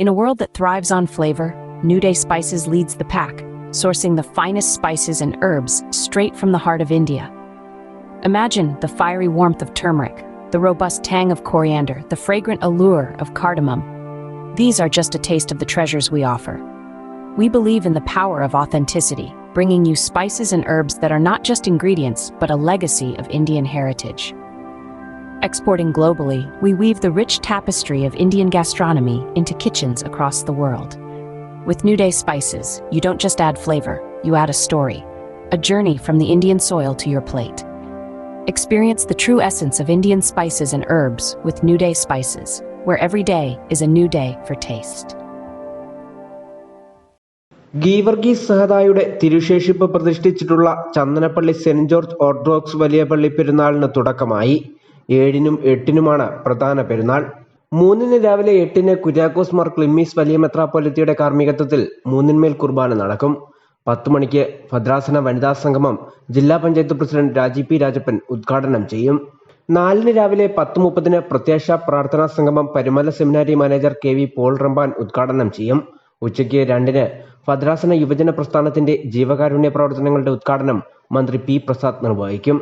In a world that thrives on flavor, New Day Spices leads the pack, sourcing the finest spices and herbs straight from the heart of India. Imagine the fiery warmth of turmeric, the robust tang of coriander, the fragrant allure of cardamom. These are just a taste of the treasures we offer. We believe in the power of authenticity, bringing you spices and herbs that are not just ingredients, but a legacy of Indian heritage. Exporting globally, we weave the rich tapestry of Indian gastronomy into kitchens across the world. With New Day Spices, you don't just add flavor, you add a story, a journey from the Indian soil to your plate. Experience the true essence of Indian spices and herbs with New Day Spices, where every day is a new day for taste. Geevarghese സഹദായുടെ തിരുശേഷിപ്പ് പ്രതിഷ്ഠിച്ചിട്ടുള്ള Chandanappally saint George Orthodox വലിയ പള്ളി പെരുന്നാളിന് തുടക്കമായി ഏഴിനും എട്ടിനുമാണ് പ്രധാന പെരുന്നാൾ. മൂന്നിന് രാവിലെ എട്ടിന് കുര്യാക്കോസ് മാർ ക്ലിമ്മീസ് വലിയ മെത്രാപ്പൊലിത്തിയുടെ കാർമ്മികത്വത്തിൽ മൂന്നിന്മേൽ കുർബാന നടക്കും. പത്ത് മണിക്ക് ഭദ്രാസന വനിതാ സംഗമം ജില്ലാ പഞ്ചായത്ത് പ്രസിഡന്റ് രാജി പി രാജപ്പൻ ഉദ്ഘാടനം ചെയ്യും. നാലിന് രാവിലെ പത്ത് മുപ്പതിന് പ്രത്യാശ പ്രാർത്ഥനാ സംഗമം Parumala seminary manager K V Paul Ramban ഉദ്ഘാടനം ചെയ്യും. ഉച്ചയ്ക്ക് രണ്ടിന് ഭദ്രാസന യുവജന പ്രസ്ഥാനത്തിന്റെ ജീവകാരുണ്യ പ്രവർത്തനങ്ങളുടെ ഉദ്ഘാടനം മന്ത്രി പി പ്രസാദ് നിർവഹിക്കും.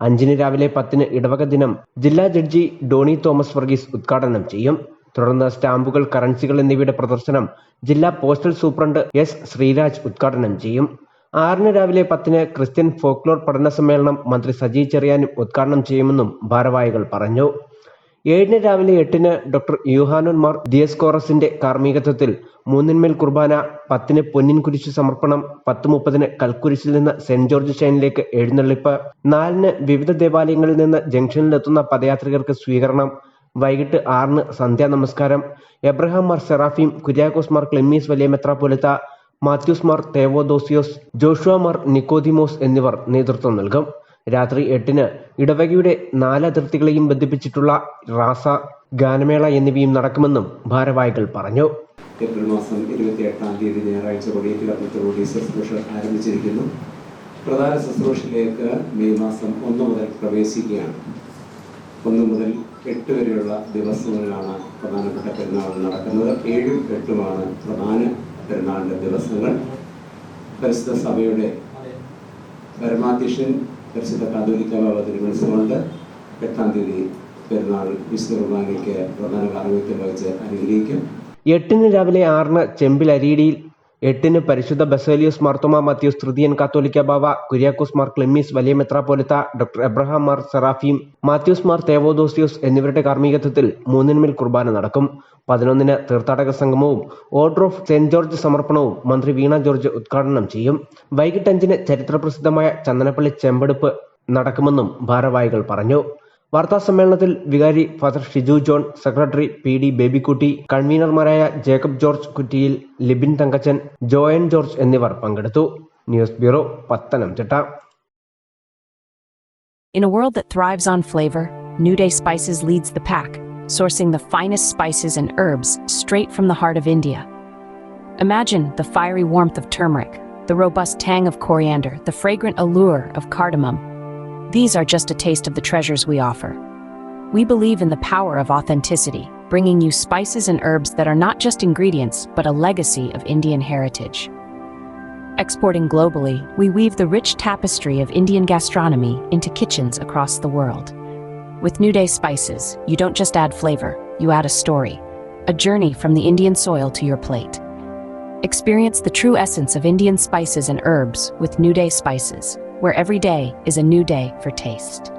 അഞ്ചിന് രാവിലെ പത്തിന് ഇടവക ദിനം ജില്ലാ ജഡ്ജി ഡോണി തോമസ് വർഗീസ് ഉദ്ഘാടനം ചെയ്യും. തുടർന്ന് സ്റ്റാമ്പുകൾ കറൻസികൾ എന്നിവയുടെ പ്രദർശനം ജില്ലാ പോസ്റ്റൽ സൂപ്രണ്ട് എസ് ശ്രീരാജ് ഉദ്ഘാടനം ചെയ്യും. ആറിന് രാവിലെ പത്തിന് ക്രിസ്ത്യൻ ഫോക്ലോർ പഠന സമ്മേളനം മന്ത്രി സജി ചെറിയാനും ഉദ്ഘാടനം ചെയ്യുമെന്നും ഭാരവാഹികൾ പറഞ്ഞു. ഏഴിന് രാവിലെ എട്ടിന് ഡോക്ടർ യുഹാനോൻ മാർ ദിയസ്കോറസിന്റെ കാർമ്മികത്വത്തിൽ മൂന്നിന്മേൽ കുർബാന പത്തിന് പൊന്നിൻ കുരിശ് സമർപ്പണം പത്ത് മുപ്പതിന് കൽക്കുരിശിൽ നിന്ന് സെന്റ് ജോർജ് ഷൈനിലേക്ക് എഴുന്നള്ളിപ്പ് നാലിന് വിവിധ ദേവാലയങ്ങളിൽ നിന്ന് ജംഗ്ഷനിലെത്തുന്ന പദയാത്രികർക്ക് സ്വീകരണം വൈകിട്ട് ആറിന് സന്ധ്യാ നമസ്കാരം. എബ്രഹാം മാർ സെറാഫീം കുര്യാക്കോസ് മാർ ക്ലെമ്മീസ് വലിയ മെത്രാപ്പൊലിത്ത Mathews Mar Theodosius Joshua Mar Nicodemos എന്നിവർ നേതൃത്വം നൽകും. രാത്രി എട്ടിന് ഇടവകയുടെ നാല് അതിർത്തികളെയും ബന്ധിപ്പിച്ചിട്ടുള്ള റാസ ഗാനമേള എന്നിവയും നടക്കുമെന്നും ഭാരവാഹികൾ പറഞ്ഞു. ഏപ്രിൽ മാസം ഇരുപത്തി എട്ടാം തീയതി ഞായറാഴ്ച കൊടിയേറ്റിൽ ശുശ്രൂഷ ആരംഭിച്ചിരിക്കുന്നു. പ്രധാന ശുശ്രൂഷയിലേക്ക് മെയ് മാസം ഒന്ന് മുതൽ പ്രവേശിക്കുകയാണ്. ഒന്ന് മുതൽ എട്ട് വരെയുള്ള ദിവസങ്ങളിലാണ് പ്രധാനപ്പെട്ട പെരുന്നാൾ നടക്കുന്നത്. ഏഴും എട്ടുമാണ് പ്രധാന പെരുന്നാളിന്റെ ദിവസങ്ങൾ. പരിശുദ്ധ സഭയുടെ പരമാധ്യക്ഷൻ പരിശുദ്ധ കാതോലിക്ക ഭാഗത്തിന്റെ തിരുമനസുകൊണ്ട് എട്ടാം തീയതി പെരുന്നാൾ വിശുദ്ധ പ്രധാന കാർമ്മികത്വം വഹിച്ച് അനുഗ്രഹിക്കും. എട്ടിന് രാവിലെ ആറിന് ചെമ്പിൽ അരീടിയിൽ എട്ടിന് പരിശുദ്ധ ബസേലിയോസ് മാർത്തോമ മാത്യൂസ് തൃതീയൻ കാത്തോലിക്ക ബാവ കുര്യാക്കോസ് മാർ ക്ലെമ്മീസ് വലിയ മെത്രാപോലിത്ത doctor Abraham Mar Seraphim Mathews Mar Thevodosius എന്നിവരുടെ കാർമ്മികത്വത്തിൽ മൂന്നിനുമേൽ കുർബാന നടക്കും. പതിനൊന്നിന് തീർത്ഥാടക സംഗമവും ഓർഡർ ഓഫ് സെന്റ് ജോർജ് സമർപ്പണവും മന്ത്രി വീണ ജോർജ് ഉദ്ഘാടനം ചെയ്യും. വൈകിട്ട് അഞ്ചിന് ചരിത്രപ്രസിദ്ധമായ ചന്ദനപ്പള്ളി ചെമ്പെടുപ്പ് നടക്കുമെന്നും ഭാരവാഹികൾ പറഞ്ഞു. വാർത്താ സമ്മേളനത്തിൽ വികാരി father Shiju John secretary P D Babykutty കൺവീനർമാരായ Jacob George Kuttiyil Libin Thankachan Joyan George എന്നിവർ പങ്കെടുത്തു news bureau Pathanamthitta In a world that thrives on flavor, New Day Spices leads the pack, sourcing the finest spices and herbs straight from the heart of India. Imagine the fiery warmth of turmeric, the robust tang of coriander, the fragrant allure of cardamom. these are just a taste of the treasures we offer. We believe in the power of authenticity, bringing you spices and herbs that are not just ingredients, but a legacy of Indian heritage. Exporting globally, we weave the rich tapestry of Indian gastronomy into kitchens across the world. With New Day Spices, you don't just add flavor, you add a story, a journey from the Indian soil to your plate. Experience the true essence of Indian spices and herbs with New Day Spices, where every day is a new day for taste.